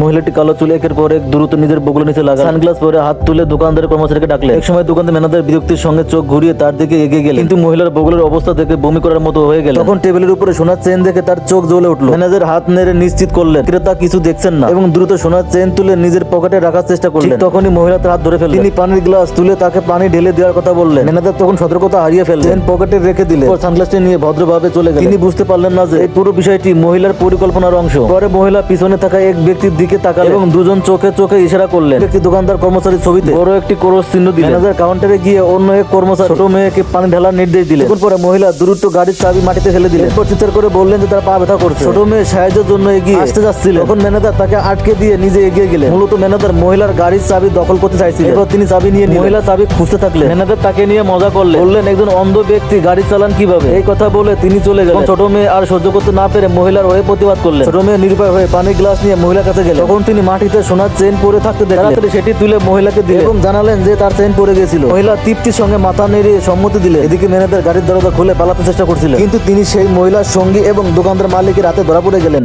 মহিলাটি কালো চুলে একের পর এক দ্রুত নিজের বগলের নিচে লাগা সানগ্লাস পরে হাত তুলে দোকানদারের কর্মচারীকে ডাকলেন। এক সময় দোকানদার ম্যানেজার বিরক্তির সঙ্গে চোখ ঘুরিয়ে তার দিকে এগিয়ে গেলেন। কিন্তু মহিলার বগলের অবস্থা দেখে বমি করার মতো হয়ে গেল তখন টেবিলের উপরে সোনার চেন দেখে তার চোখ জ্বলে উঠল। ম্যানেজার হাত নেড়ে নিশ্চিত করলেন, ক্রেতা কিছু দেখছেন না। এবং দ্রুত সোনার চেন তুলে নিজের পকেটে রাখার চেষ্টা করলেন। তখনই মহিলা তার হাত ধরে ফেললেন। তিনি পানির গ্লাস তুলে তাকে পানি ঢেলে দেওয়ার কথা বললেন। ম্যানেজার তখন সতর্কতা হারিয়ে ফেললেন। চেন পকেটে রেখে দিলে সানগ্লাসটি নিয়ে ভদ্রভাবে চলে গেলেন। তিনি বুঝতে পারলেন না যে, এই পুরো বিষয়টি মহিলার পরিকল্পনার অংশ। পরে মহিলা পিছনে থাকা এক ব্যক্তির দিকে তাকালেন এবং দুজন চোখে চোখে ইশারা করলেন। ব্যক্তি দোকানদার কর্মচারীর ছবিতে। বড় একটি ক্রস চিহ্ন দিলেন। ম্যানেজার কাউন্টারে গিয়ে অন্য এক কর্মচারী ছোট মেয়েকে পানি ঢালার নির্দেশ দিলেন। পরে মহিলা দ্রুত গাড়ির চাবি মাটিতে ফেলে দিলেন। এরপর চিৎকার করে বললেন যে তার পা ব্যথা করছে। ছোট মেয়ে সাহায্যের জন্য এগিয়ে আসতে যাচ্ছিল তখন ম্যানেজার তাকে আটকে দিয়ে নিজে এগিয়ে গেলেন। মূলত ম্যানেজার মহিলার গাড়ির চাবি দখল করতে চাইছিলেন। এরপর তিনি চাবি নিয়ে মহিলা চাবি খুঁজতে থাকলেন। ম্যানেজার তাকে নিয়ে মজা করলেন। বললেন একজন অন্ধ ব্যক্তি গাড়ি চালান কীভাবে? এই কথা বলে তিনি চলে গেলেন। ছোট মেয়ে আর সহ্য করতে না পেরে মহিলার হয়ে প্রতিবাদ করলেন। ছোট মেয়ে নির্ভয় হয়ে পানির গ্লাস নিয়ে মহিলার কাছে গেলেন। তখন তিনি মাটিতে সোনার চেন পরে থাকতে দেখলেন। সেটি তুলে মহিলাকে দিলেন এবং জানালেন যে তার চেন পরে গেছিল মহিলা তৃপ্তির সঙ্গে মাথা নেড়ে সম্মতি দিলে এদিকে মেনেদের গাড়ির দরজা খুলে পালাতে চেষ্টা করছিলেন। কিন্তু তিনি সেই মহিলার সঙ্গী এবং দোকানদার মালিকের হাতে ধরা পড়ে গেলেন।